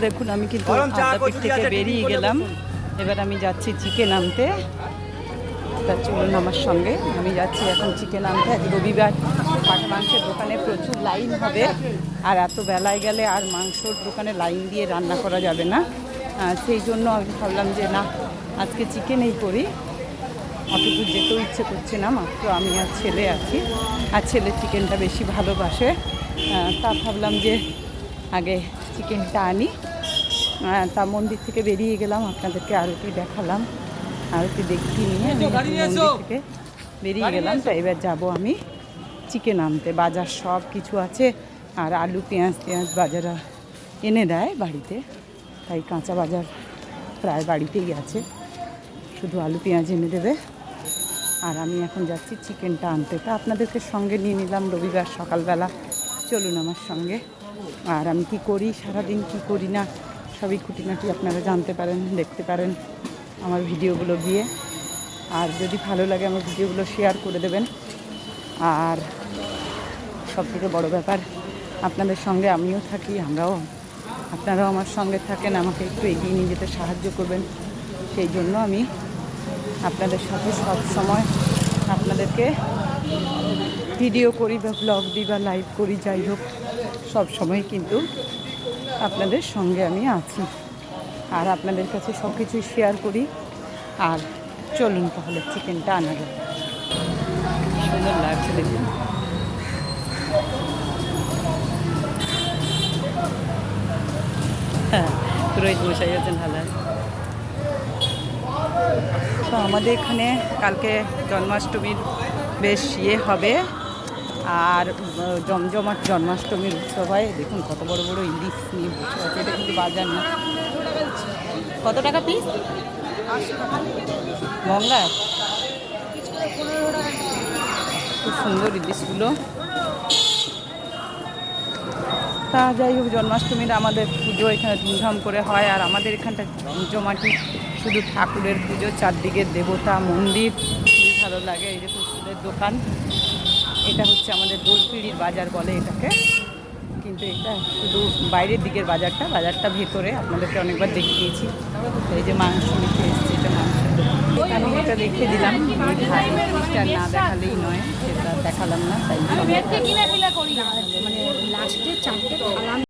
দেখুন আমি কিন্তু আদ্যাপীঠ থেকে বেরিয়ে গেলাম। এবার আমি যাচ্ছি চিকেন আনতে। তা চলুন আমার সঙ্গে। আমি যাচ্ছি এখন চিকেন আনতে। আজ রবিবার। পাটা মাংসের দোকানে প্রচুর লাইন হবে। আর এত বেলায় গেলে আর মাংসর দোকানে লাইন দিয়ে রান্না করা যাবে না। সেই জন্য আমি ভাবলাম যে না আজকে চিকেনেই করি। অত দূর যেতেও ইচ্ছে করছে না মাত্র আমি আর ছেলে আছি। আর ছেলে চিকেনটা বেশি ভালোবাসে। তা ভাবলাম যে আগে চিকেনটা আনি। আহ, তা মন্দির থেকে বেরিয়ে গেলাম আপনাদেরকে আরতি দেখালাম আরতি দেখিয়ে নিয়ে মন্দির থেকে বেরিয়ে গেলাম। তো এবার যাব আমি চিকেন আনতে। বাজার সব কিছু আছে আর আলু পেঁয়াজ পেঁয়াজ বাজার এনে দেয় বাড়িতে। তাই কাঁচা বাজার প্রায় বাড়িতেই আছে। শুধু আলু পেঁয়াজ এনে দেবে। আর আমি এখন যাচ্ছি চিকেনটা আনতে। তা আপনাদেরকে সঙ্গে নিয়ে নিলাম রবিবার সকালবেলা। চলুন আমার সঙ্গে। আর আমি কি করি? সারাদিন কি করি না? সবই খুঁটিনাটি আপনারা জানতে পারেন, দেখতে পারেন আমার ভিডিওগুলো গিয়ে আর যদি ভালো লাগে আমার ভিডিওগুলো শেয়ার করে দেবেন। আর সব থেকে বড়ো ব্যাপার, আপনাদের সঙ্গে আমিও থাকি, আমরাও, আপনারাও আমার সঙ্গে থাকেন, আমাকে একটু এগিয়ে নিয়ে যেতে সাহায্য করবেন। সেই জন্য আমি আপনাদের সাথে সব সময় আপনাদেরকে ভিডিও করি বা ব্লগ দিই বা লাইভ করি, যাই হোক, সব সময় কিন্তু আপনাদের সঙ্গে আমি আছি। আর আপনাদের কাছে সব কিছুই শেয়ার করি। আর চলুন তাহলে চিকেনটা আনা যাবে সুন্দর লাগছে দেখুন হ্যাঁ রোহিত মশাই আছেন, ভালো। তো আমাদের এখানে কালকে জন্মাষ্টমীর বেশ ইয়ে হবে। আর জমজমাট জন্মাষ্টমীর উৎসব হয়। দেখুন কত বড় বড় ইলিশ নিয়ে বসে আছে। এটা কিন্তু বাজার না। কত টাকা পিস গঙ্গা খুব সুন্দর ইলিশগুলো। তা যাই হোক, জন্মাষ্টমীর আমাদের পুজো এখানে ধুমধাম করে হয়। আর আমাদের এখানটা জমজমাটি শুধু ঠাকুরের পুজো, চারদিকে দেবতা, মন্দির, খুবই ভালো লাগে। এই যে ফুলের দোকান, এটা হচ্ছে আমাদের দোলপিড়ির বাজার বলে এটাকে। কিন্তু এটা শুধু বাইরের দিকের বাজারটা বাজারটা ভেতরে, আপনাদেরকে অনেকবার দেখিয়েছি। এই যে মাংস নিতে এসেছি, এটা দোকান আমি এটা দেখে দিলাম না দেখালেই নয়, সেটা দেখালাম না, তাই মানে লাস্টে চারটে